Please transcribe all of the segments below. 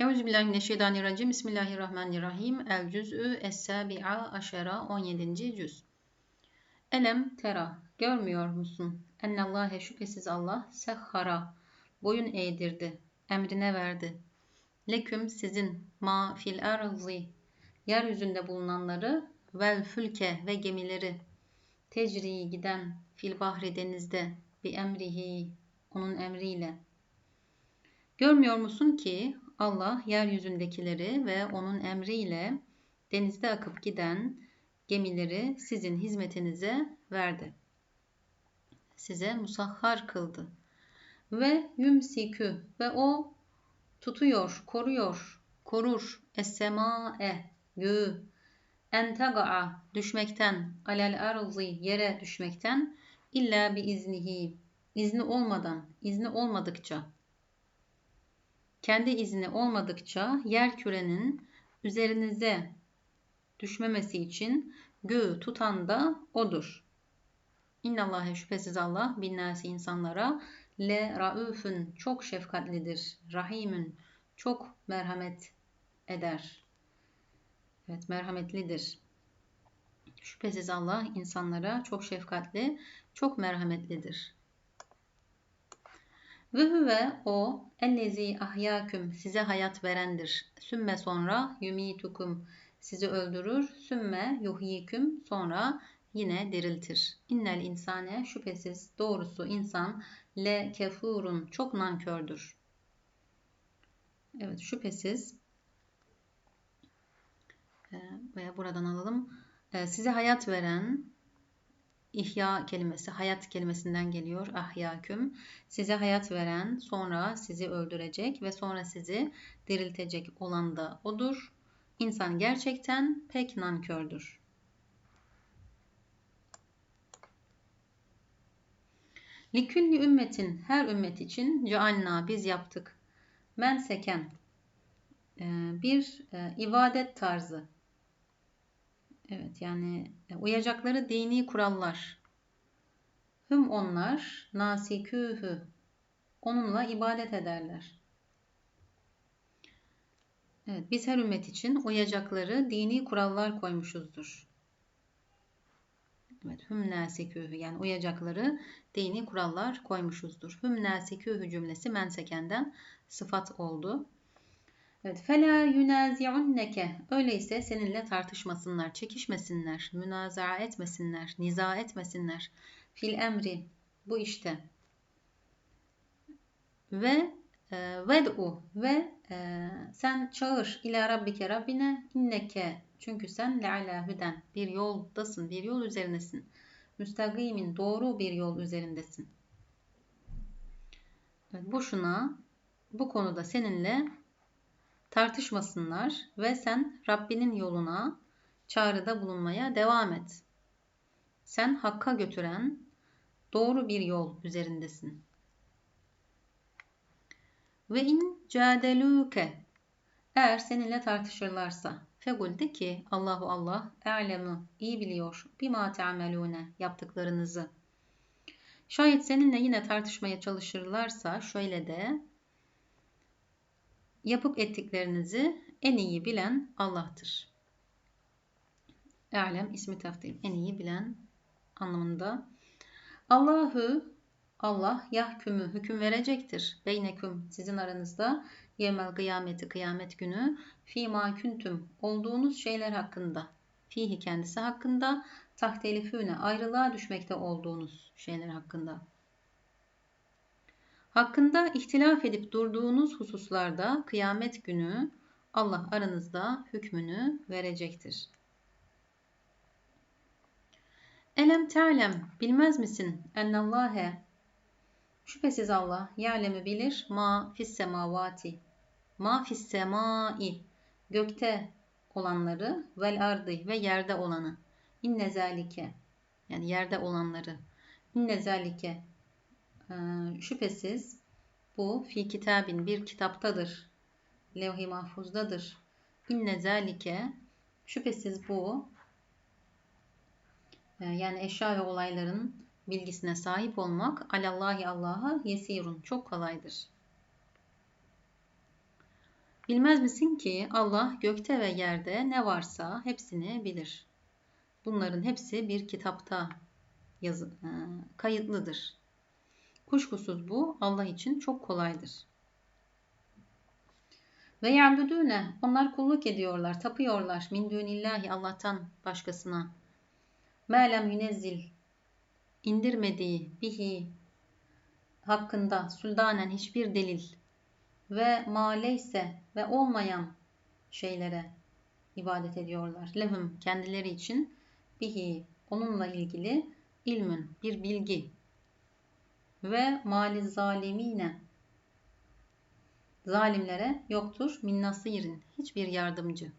Euzubillahimineşşeytanirracim. Bismillahirrahmanirrahim. El cüz'ü es-sabi'a aşera 17. cüz. Elem tera. Görmüyor musun? Ennallâhe şüphesiz Allah sehhara. Boyun eğdirdi. Emrine verdi. Leküm sizin ma fil arzi. Yeryüzünde bulunanları vel fülke ve gemileri. Tecri giden fil bahri denizde. Bi emrihi. Onun emriyle. Görmüyor musun ki Allah yeryüzündekileri ve onun emriyle denizde akıp giden gemileri sizin hizmetinize verdi. Size musahhar kıldı. Ve yümsikü ve o tutuyor, koruyor, korur. Es-sema'e göğü entaga'a düşmekten. Alel arzi yere düşmekten. İlla bi iznihi izni olmadan izni olmadıkça kendi izni olmadıkça yer kürenin üzerinize düşmemesi için göğü tutan da odur. İnnallâhe şüphesiz Allah binnâsi insanlara le raüfün çok şefkatlidir. Rahimün çok merhamet eder. Evet merhametlidir. Şüphesiz Allah insanlara çok şefkatli, çok merhametlidir. Ve huve o ellezi ahyaküm size hayat verendir. Sümme sonra yumitukum sizi öldürür. Sümme yuhyiküm sonra yine diriltir. İnnel insane şüphesiz doğrusu insan le kefurun çok nankördür. Evet şüphesiz ee, veya buradan alalım. Ee, size hayat veren İhya kelimesi hayat kelimesinden geliyor. Ahyaküm. Size hayat veren, sonra sizi öldürecek ve sonra sizi diriltecek olan da odur. İnsan gerçekten pek nankördür. Likülli ümmetin her ümmet için cealna biz yaptık. Men seken e, bir e, ibadet tarzı Evet yani e, uyacakları dini kurallar. Hüm onlar nasikühü. Onunla ibadet ederler. Evet, biz her ümmet için uyacakları dini kurallar koymuşuzdur. Evet, hüm nasikühü yani uyacakları dini kurallar koymuşuzdur. Hüm nasikühü cümlesi mensekenden sıfat oldu. Evet. Fela yunazi'unneke. Öyleyse seninle tartışmasınlar, çekişmesinler, münazaa etmesinler, niza etmesinler. Fil emri. Bu işte. Ve e, ved'u ve e, sen çağır ila rabbike Rabbine inneke çünkü sen le'ala hüden bir yoldasın, bir yol üzerindesin. Müstakimin doğru bir yol üzerindesin. Evet, boşuna bu konuda seninle tartışmasınlar ve sen Rabbinin yoluna çağrıda bulunmaya devam et. Sen hakka götüren doğru bir yol üzerindesin. Ve in cadeluke eğer seninle tartışırlarsa fegul de ki Allahu Allah e'lemu iyi biliyor bima te'amelune yaptıklarınızı. Şayet seninle yine tartışmaya çalışırlarsa şöyle de yapıp ettiklerinizi en iyi bilen Allah'tır. Alem ismi taftil en iyi bilen anlamında. Allahu Allah yahkümü hüküm verecektir. Beyneküm sizin aranızda yevmel kıyameti kıyamet günü fîmâ küntüm olduğunuz şeyler hakkında fihi kendisi hakkında tahtelifüne ayrılığa düşmekte olduğunuz şeyler hakkında. Hakkında ihtilaf edip durduğunuz hususlarda kıyamet günü Allah aranızda hükmünü verecektir. Elem te'lem bilmez misin ennallâhe? Şüphesiz Allah ya'lemi bilir ma fis semavati ma fis semai gökte olanları vel ardı ve yerde olanı. İnne zalike yani yerde olanları. İnne zalike şüphesiz bu fi kitabin bir kitaptadır. Levh-i mahfuzdadır. İnne zalike şüphesiz bu e, yani eşya ve olayların bilgisine sahip olmak alallahi Allah'a yesirun çok kolaydır. Bilmez misin ki Allah gökte ve yerde ne varsa hepsini bilir. Bunların hepsi bir kitapta yazı, e, kayıtlıdır. Kuşkusuz bu Allah için çok kolaydır. Ve ya'budune onlar kulluk ediyorlar, tapıyorlar min dunillahi Allah'tan başkasına. Ma lem yunezzil indirmediği bihi hakkında suldanen hiçbir delil ve maleyse ve olmayan şeylere ibadet ediyorlar. Lehum kendileri için bihi onunla ilgili ilmün bir bilgi ve mali zalimine zalimlere yoktur min nasirin hiçbir yardımcı.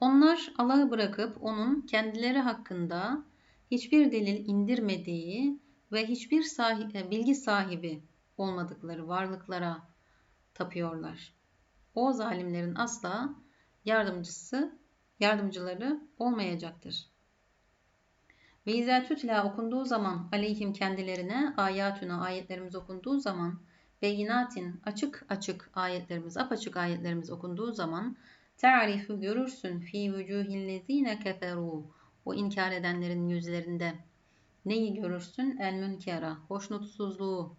Onlar Allah'ı bırakıp onun kendileri hakkında hiçbir delil indirmediği ve hiçbir sahi, e, bilgi sahibi olmadıkları varlıklara tapıyorlar. O zalimlerin asla yardımcısı, yardımcıları olmayacaktır. Ve izâ tütla okunduğu zaman aleyhim kendilerine ayatuna ayetlerimiz okunduğu zaman beyinatin açık açık ayetlerimiz apaçık ayetlerimiz okunduğu zaman ta'rifu görürsün fi vücuhillezine keferu o inkar edenlerin yüzlerinde neyi görürsün? El münkera hoşnutsuzluğu.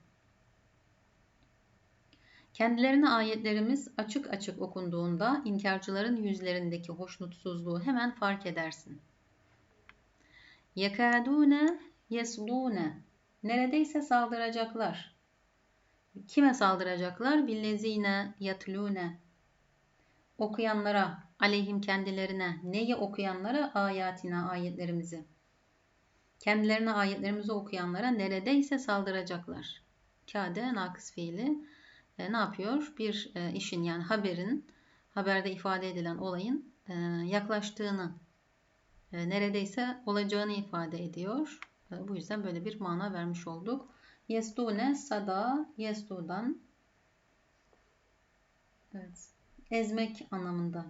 Kendilerine ayetlerimiz açık açık okunduğunda inkarcıların yüzlerindeki hoşnutsuzluğu hemen fark edersin. Yekadune yesdune neredeyse saldıracaklar. Kime saldıracaklar? Billezine yatlune okuyanlara, aleyhim kendilerine, neyi okuyanlara? Ayatina, ayetlerimizi. Kendilerine ayetlerimizi okuyanlara neredeyse saldıracaklar. Kade nakıs fiili e, ne yapıyor? Bir e, işin yani haberin, haberde ifade edilen olayın e, yaklaştığını, neredeyse olacağını ifade ediyor. E, bu yüzden böyle bir mana vermiş olduk. Yestune sada yestudan Evet. Ezmek anlamında.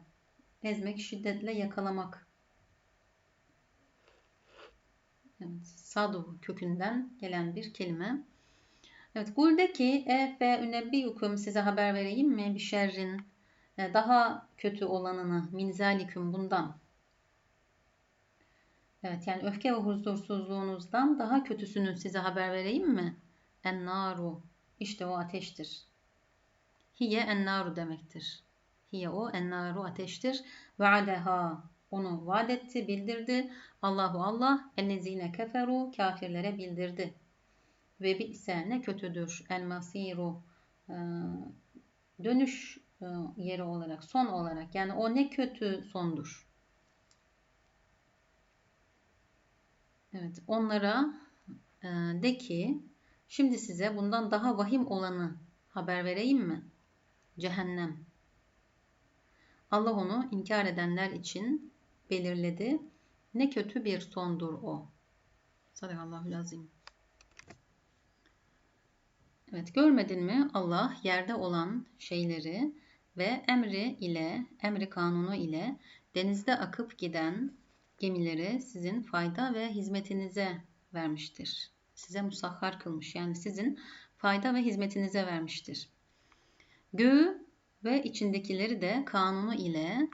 Ezmek, şiddetle yakalamak. Evet, sadu kökünden gelen bir kelime. Evet, buradaki e fe ünebbiyukum size haber vereyim mi? Bir şerrin e, daha kötü olanını minzaliküm bundan. Evet yani öfke ve huzursuzluğunuzdan daha kötüsünü size haber vereyim mi? En naru. İşte o ateştir. Hiye en naru demektir. Hiye o ennaru ateştir. Ve aleha onu vaad etti, bildirdi. Allahu Allah ellezine keferu kafirlere bildirdi. Ve ise ne kötüdür el masiru e, dönüş e, yeri olarak, son olarak. Yani o ne kötü sondur. Evet, onlara e, de ki şimdi size bundan daha vahim olanı haber vereyim mi? Cehennem. Allah onu inkar edenler için belirledi. Ne kötü bir sondur o. Sadakallahu lazim. Evet görmedin mi Allah yerde olan şeyleri ve emri ile, emri kanunu ile denizde akıp giden gemileri sizin fayda ve hizmetinize vermiştir. Size musahhar kılmış. Yani sizin fayda ve hizmetinize vermiştir. Göğü ve içindekileri de kanunu ile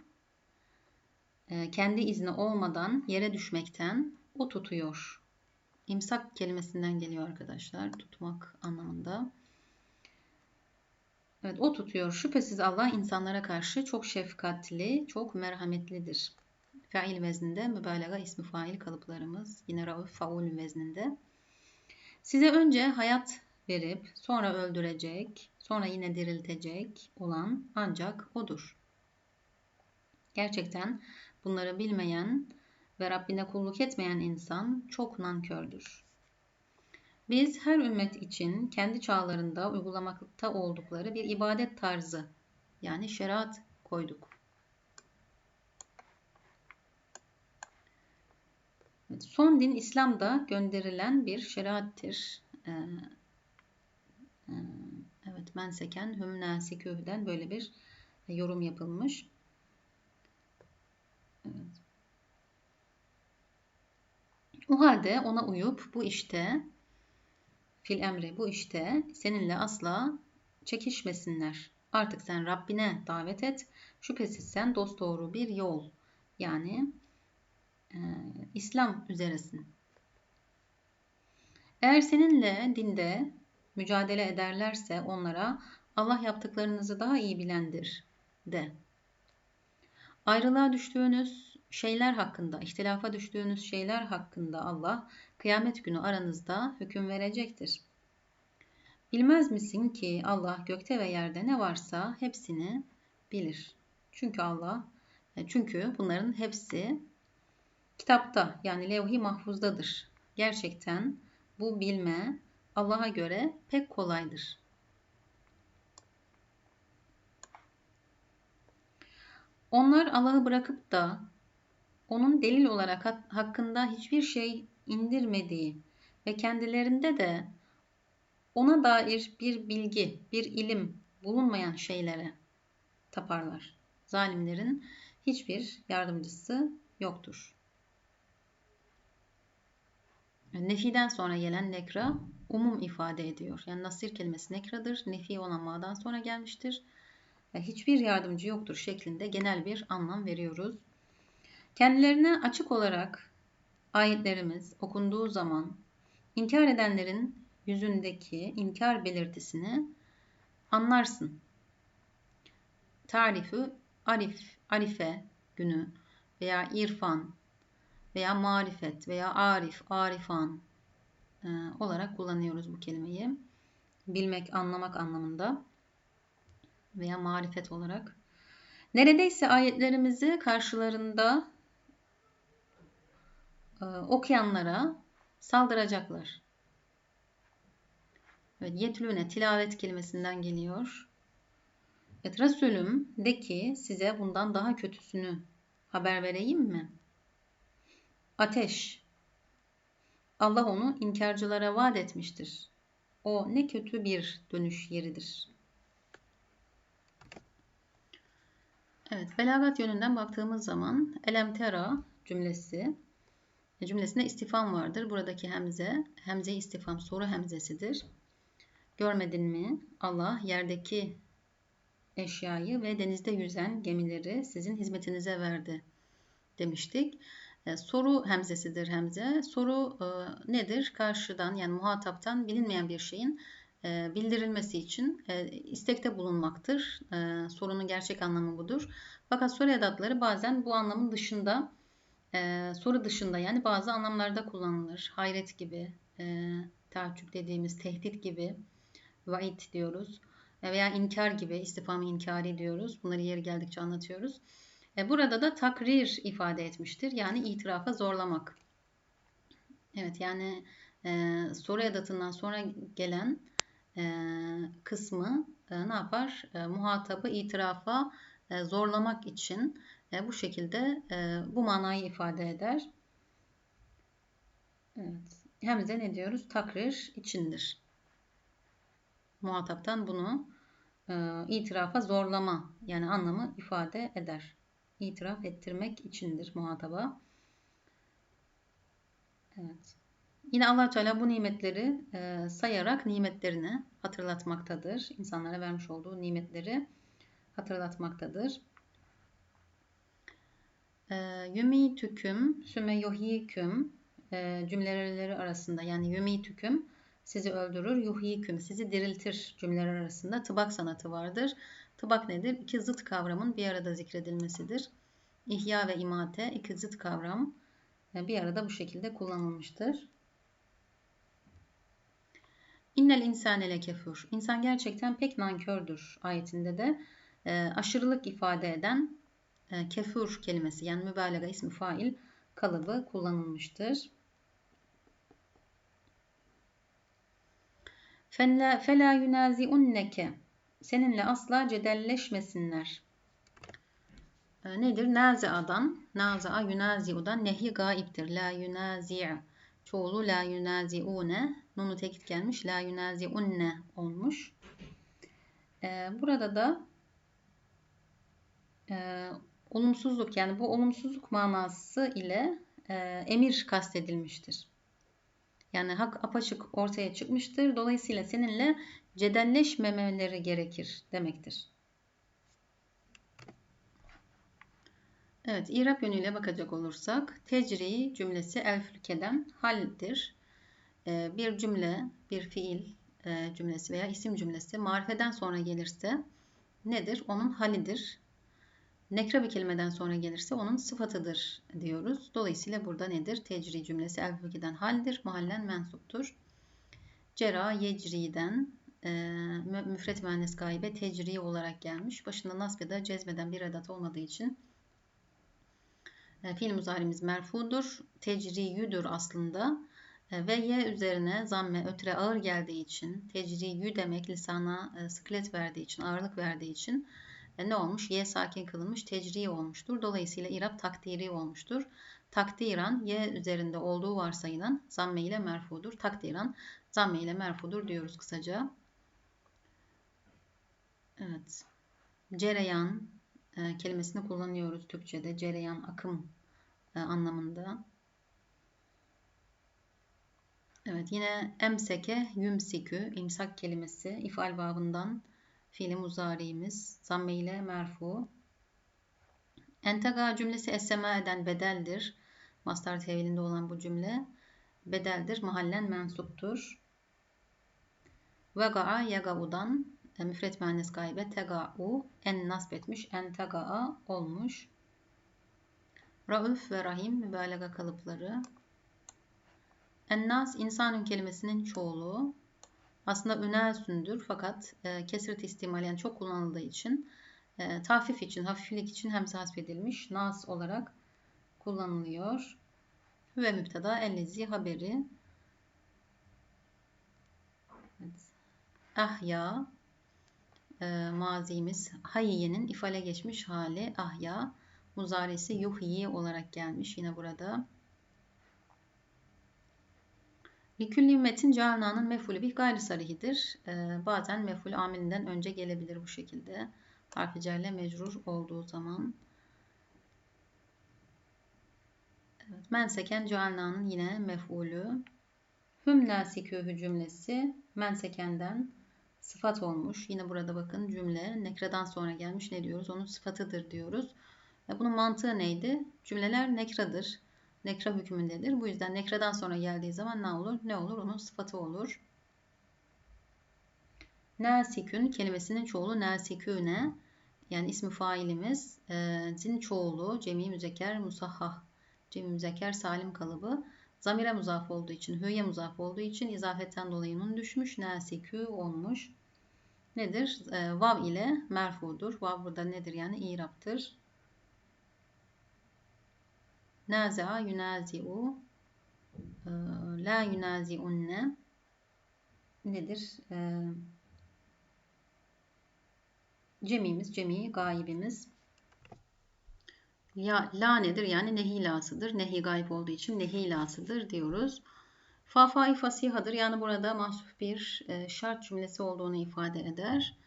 e, kendi izni olmadan yere düşmekten o tutuyor. İmsak kelimesinden geliyor arkadaşlar. Tutmak anlamında. Evet o tutuyor. Şüphesiz Allah insanlara karşı çok şefkatli, çok merhametlidir. Fail vezninde mübalağa ismi fail kalıplarımız. Yine rauf faul vezninde. Size önce hayat verip sonra öldürecek, sonra yine diriltecek olan ancak odur. Gerçekten bunları bilmeyen ve Rabbine kulluk etmeyen insan çok nankördür. Biz her ümmet için kendi çağlarında uygulamakta oldukları bir ibadet tarzı yani şeriat koyduk. Son din İslam'da gönderilen bir şeriattir. Ee, e, Evet, menseken hümne sekühden böyle bir yorum yapılmış. Evet. O halde ona uyup bu işte fil emri bu işte seninle asla çekişmesinler. Artık sen Rabbine davet et. Şüphesiz sen dosdoğru bir yol yani e, İslam üzeresin. Eğer seninle dinde mücadele ederlerse onlara Allah yaptıklarınızı daha iyi bilendir de. Ayrılığa düştüğünüz şeyler hakkında, ihtilafa düştüğünüz şeyler hakkında Allah kıyamet günü aranızda hüküm verecektir. Bilmez misin ki Allah gökte ve yerde ne varsa hepsini bilir. Çünkü Allah, çünkü bunların hepsi kitapta yani levh-i mahfuzdadır. Gerçekten bu bilme Allah'a göre pek kolaydır. Onlar Allah'ı bırakıp da onun delil olarak hakkında hiçbir şey indirmediği ve kendilerinde de ona dair bir bilgi, bir ilim bulunmayan şeylere taparlar. Zalimlerin hiçbir yardımcısı yoktur. Nefiden sonra gelen nekra umum ifade ediyor. Yani nasir kelimesi nekradır. Nefi olan ma'dan sonra gelmiştir. Ve hiçbir yardımcı yoktur şeklinde genel bir anlam veriyoruz. Kendilerine açık olarak ayetlerimiz okunduğu zaman inkar edenlerin yüzündeki inkar belirtisini anlarsın. Tarifi arif, arife günü veya irfan veya marifet veya arif, arifan e, olarak kullanıyoruz bu kelimeyi. Bilmek, anlamak anlamında veya marifet olarak. Neredeyse ayetlerimizi karşılarında e, okuyanlara saldıracaklar. Evet, yetlüne tilavet kelimesinden geliyor. Evet, Resulüm de ki size bundan daha kötüsünü haber vereyim mi? Ateş. Allah onu inkarcılara vaat etmiştir. O ne kötü bir dönüş yeridir. Evet, belagat yönünden baktığımız zaman elemtera cümlesi cümlesinde istifam vardır. Buradaki hemze, hemze istifam soru hemzesidir. Görmedin mi? Allah yerdeki eşyayı ve denizde yüzen gemileri sizin hizmetinize verdi demiştik. E, soru hemzesidir hemze. Soru e, nedir? Karşıdan yani muhataptan bilinmeyen bir şeyin e, bildirilmesi için istekte bulunmaktır. Sorunun gerçek anlamı budur. Fakat soru edatları bazen bu anlamın dışında soru dışında yani bazı anlamlarda kullanılır. Hayret gibi, e, taaccüp dediğimiz tehdit gibi, vaid diyoruz. Veya inkar gibi, istifam inkari diyoruz. Bunları yeri geldikçe anlatıyoruz. E, burada da takrir ifade etmiştir. Yani itirafa zorlamak. Evet yani e, soru edatından sonra gelen e, kısmı e, ne yapar? E, muhatabı itirafa e, zorlamak için e, bu şekilde e, bu manayı ifade eder. Evet. Hem de ne diyoruz? Takrir içindir. Muhataptan bunu e, itirafa zorlama yani anlamı ifade eder. İtiraf ettirmek içindir muhataba. Evet. Yine allah Teala bu nimetleri e, sayarak nimetlerini hatırlatmaktadır. İnsanlara vermiş olduğu nimetleri hatırlatmaktadır. E, Yümitüküm, süme yuhiküm e, cümleleri arasında yani yümitüküm sizi öldürür, yuhiküm sizi diriltir cümleler arasında tıbak sanatı vardır. Tıbak nedir? İki zıt kavramın bir arada zikredilmesidir. İhya ve imate iki zıt kavram e, bir arada bu şekilde kullanılmıştır. İnnel insane lekefur. İnsan gerçekten pek nankördür ayetinde de e, aşırılık ifade eden e, kefur kelimesi yani mübalağa ismi fail kalıbı kullanılmıştır. Fela yunaziunneke seninle asla cedelleşmesinler. E, nedir? Nazi'adan, nazi'a yunazi'udan nehi gaiptir. La yunazi'a. Çoğulu la yunazi'une. Nunu tekit gelmiş. La yunazi'unne olmuş. E, burada da e, olumsuzluk yani bu olumsuzluk manası ile e, emir kastedilmiştir. Yani hak apaçık ortaya çıkmıştır. Dolayısıyla seninle cedelleşmemeleri gerekir demektir. Evet, İrab yönüyle bakacak olursak tecri cümlesi elfülkeden haldir. Ee, bir cümle, bir fiil e, cümlesi veya isim cümlesi marifeden sonra gelirse nedir? Onun halidir. Nekra bir kelimeden sonra gelirse onun sıfatıdır diyoruz. Dolayısıyla burada nedir? Tecri cümlesi el fülkeden haldir, mahallen mensuptur. Cera yecri'den e, müfret müennes gaybe tecri olarak gelmiş. Başında nasb ya da cezmeden bir edat olmadığı için e, fiil muzarimiz merfudur. Tecriyüdür aslında. E, ve ye üzerine zamme ötre ağır geldiği için tecriyü demek lisana e, sıklet verdiği için ağırlık verdiği için ne olmuş? Ye sakin kılınmış tecri olmuştur. Dolayısıyla irab takdiri olmuştur. Takdiran ye üzerinde olduğu varsayılan zamme ile merfudur. Takdiran zamme ile merfudur diyoruz kısaca. Evet. Cereyan e, kelimesini kullanıyoruz Türkçe'de. Cereyan, akım e, anlamında. Evet yine emseke, yümsikü, imsak kelimesi ifal babından fiili muzari'imiz. Zamme ile merfu. Entega cümlesi esema eden bedeldir. Mastar tevilinde olan bu cümle bedeldir. Mahallen mensuptur. Vega'a yaga'udan e, müfret müennes gaybe tega'u en nasb etmiş en tega'a olmuş. Rauf ve Rahim mübalağa kalıpları. Ennas insanın kelimesinin çoğulu. Aslında ünelsündür fakat e, kesret istimal yani çok kullanıldığı için e, tahfif için, hafiflik için hemze hasfedilmiş nas olarak kullanılıyor. Ve müpteda ellezi haberi. Evet. Ahya e, mazimiz hayyenin ifale geçmiş hali ahya muzaresi yuhyi olarak gelmiş yine burada. Likülli metin cealna'nın mefulü bir gayri sarihidir. Ee, bazen meful amilinden önce gelebilir bu şekilde. Harfi cerle mecrur olduğu zaman. Evet, menseken cealna'nın yine mefulü. Hüm nasikühü cümlesi mensekenden sıfat olmuş. Yine burada bakın cümle nekradan sonra gelmiş. Ne diyoruz? Onun sıfatıdır diyoruz. Bunun mantığı neydi? Cümleler nekradır. Nekra hükmündedir. Bu yüzden nekradan sonra geldiği zaman ne olur? Ne olur? Onun sıfatı olur. Nasikün kelimesinin çoğulu nasiküne yani ismi failimiz e, zin çoğulu cemi müzekker musahhah cemi müzekker salim kalıbı zamire muzaf olduğu için hüye muzaf olduğu için izafetten dolayı nun düşmüş nasikü olmuş. Nedir? E, vav ile merfudur. Vav burada nedir yani? İraptır. Naza yunazi'u e, la yunazi'unne nedir? E, cemimiz, cemi, gaibimiz. Ya, la nedir? Yani nehilasıdır. Nehi gayb olduğu için nehilasıdır diyoruz. Fafai fasihadır. Yani burada mahsuf bir e, şart cümlesi olduğunu ifade eder.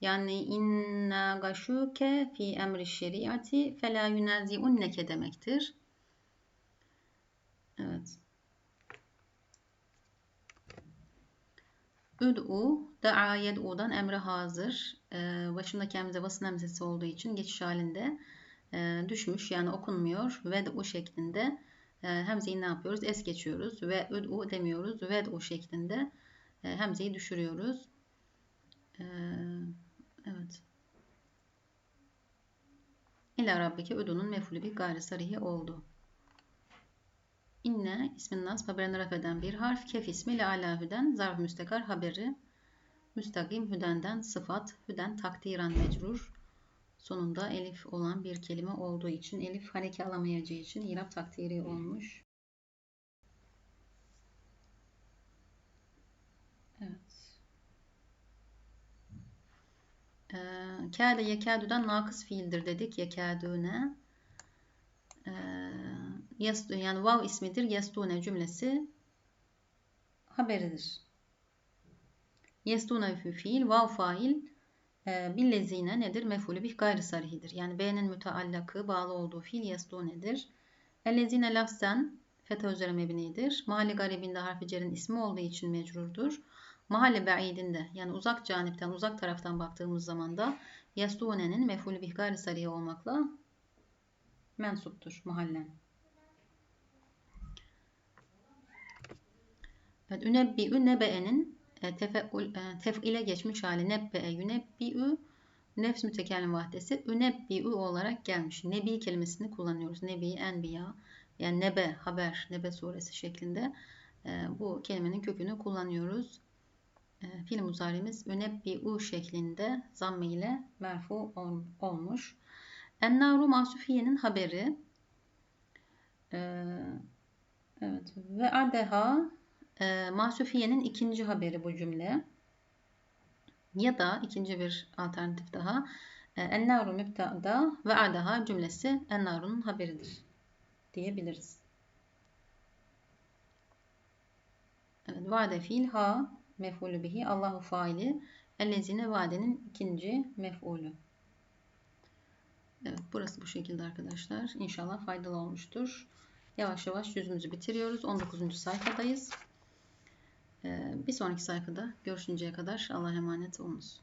Yani inna gaşuke fi emri şeriati fe la yunazi'unneke demektir. Evet. Üd'u, da'a yed'u'dan emre hazır. Ee, başındaki emze basın emzesi olduğu için geçiş halinde e, düşmüş. Yani okunmuyor. Ved'u şeklinde. E, hemzeyi ne yapıyoruz? Es geçiyoruz. Ve üd'u demiyoruz. Ved'u şeklinde e, hemzeyi düşürüyoruz. E, evet. İlla Rabbike üd'unun mefulü bir gayri sarihi oldu. İnne ismin nas haberini raf eden bir harf. Kef ismi ile ala hüden zarf müstekar haberi. Müstakim hüdenden sıfat. Hüden takdiran mecrur. Sonunda elif olan bir kelime olduğu için elif hareke alamayacağı için irab takdiri olmuş. Evet. Ee, kâde yekâdüden nakıs fiildir dedik. Yekâdüne. Ee, Yastu, yani vav ismidir. Yastune cümlesi haberidir. Yastune fi fiil, vav fail e, billezine nedir? Mefulü bih gayri sarihidir. Yani B'nin müteallakı bağlı olduğu fiil yastunedir. Ellezine lafzen fetha üzere mebnidir. Mahalle garibinde harfi cerin ismi olduğu için mecrurdur. Mahalle ba'idinde yani uzak canipten, uzak taraftan baktığımız zaman da yastune'nin mefulü bih gayri sarihi olmakla mensuptur mahallen. Evet, ünebbi'ü nebe'enin e, e, tef'ile geçmiş hali nebbe'e yünebbi'ü nefs mütekellim vahdesi ünebbi'ü olarak gelmiş. Nebi kelimesini kullanıyoruz. Nebi, enbiya yani nebe, haber, nebe suresi şeklinde e, bu kelimenin kökünü kullanıyoruz. E, fiil muzarimiz ünebbi'ü şeklinde zamme ile merfu ol, olmuş. Ennaru masufiyenin haberi. Evet. Ve adeha e, Masufiye'nin ikinci haberi bu cümle. Ya da ikinci bir alternatif daha. E, Ennaru mübtada ve adaha cümlesi Ennaru'nun haberidir diyebiliriz. Evet, vade fiil ha mef'ulü bihi Allahu faili ellezine vadenin ikinci mef'ulü. Evet burası bu şekilde arkadaşlar. İnşallah faydalı olmuştur. Yavaş yavaş yüzümüzü bitiriyoruz. 19. sayfadayız. Bir sonraki sayfada görüşünceye kadar Allah'a emanet olunuz.